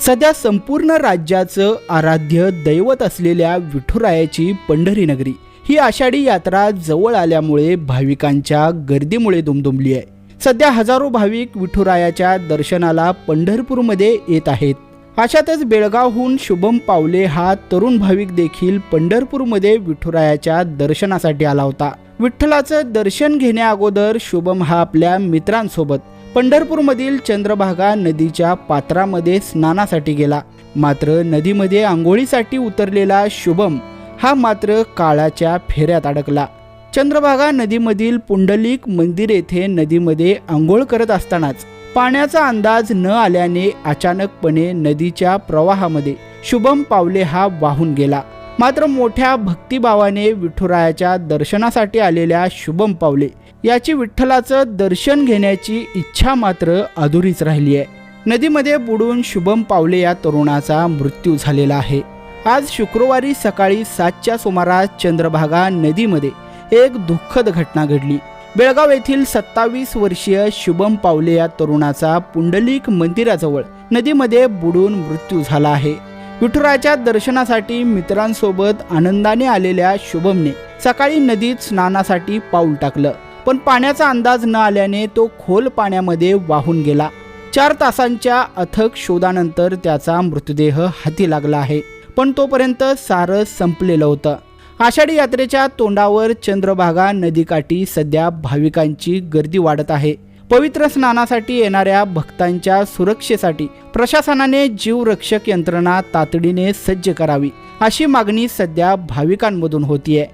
सध्या संपूर्ण राज्याचं आराध्य दैवत असलेल्या विठुरायाची पंढरी नगरी ही आषाढी यात्रा जवळ आल्यामुळे भाविकांच्या गर्दीमुळे दुमदुमली आहे. सध्या हजारो भाविक विठुरायाच्या दर्शनाला पंढरपूरमध्ये येत आहेत. अशातच बेळगावहून शुभम पावले हा तरुण भाविक देखील पंढरपूरमध्ये विठुरायाच्या दर्शनासाठी आला होता. विठ्ठलाचं दर्शन घेण्याअगोदर शुभम हा आपल्या मित्रांसोबत पंढरपूरमधील चंद्रभागा नदीच्या पात्रामध्ये स्नानासाठी गेला. मात्र नदीमध्ये आंघोळीसाठी उतरलेला शुभम हा मात्र काळाच्या फेऱ्यात अडकला. चंद्रभागा नदीमधील पुंडलिक मंदिर येथे नदीमध्ये आंघोळ करत असतानाच पाण्याचा अंदाज न आल्याने अचानकपणे नदीच्या प्रवाहामध्ये शुभम पावले हा वाहून गेला. मात्र मोठ्या भक्तिभावाने विठुरायाच्या दर्शनासाठी आलेल्या शुभम पावले याची विठ्ठलाचं दर्शन घेण्याची इच्छा मात्र अधुरीच राहिली आहे. नदीमध्ये बुडून शुभम पावले या तरुणाचा मृत्यू झालेला आहे. आज शुक्रवारी सकाळी सातच्या सुमारास चंद्रभागा नदीमध्ये एक दुःखद घटना घडली. बेळगाव येथील सत्तावीस वर्षीय शुभम पावले या तरुणाचा पुंडलिक मंदिराजवळ नदीमध्ये बुडून मृत्यू झाला आहे. विठुरायाच्या दर्शनासाठी मित्रांसोबत आनंदाने आलेल्या शुभमने सकाळी नदीत स्नानासाठी पाऊल टाकलं. पण पाण्याचा अंदाज न आल्याने तो खोल पाण्यामध्ये वाहून गेला. चार तासांच्या अथक शोधानंतर त्याचा मृतदेह हाती लागला आहे. पण तोपर्यंत सारं संपलेलं होतं. आषाढी यात्रेच्या तोंडावर चंद्रभागा नदीकाठी सध्या भाविकांची गर्दी वाढत आहे. पवित्र स्नानासाठी येणाऱ्या भक्तांच्या सुरक्षेसाठी प्रशासनाने जीवरक्षक यंत्रणा तातडीने सज्ज करावी अशी मागणी सध्या भाविकांमधून होतीये.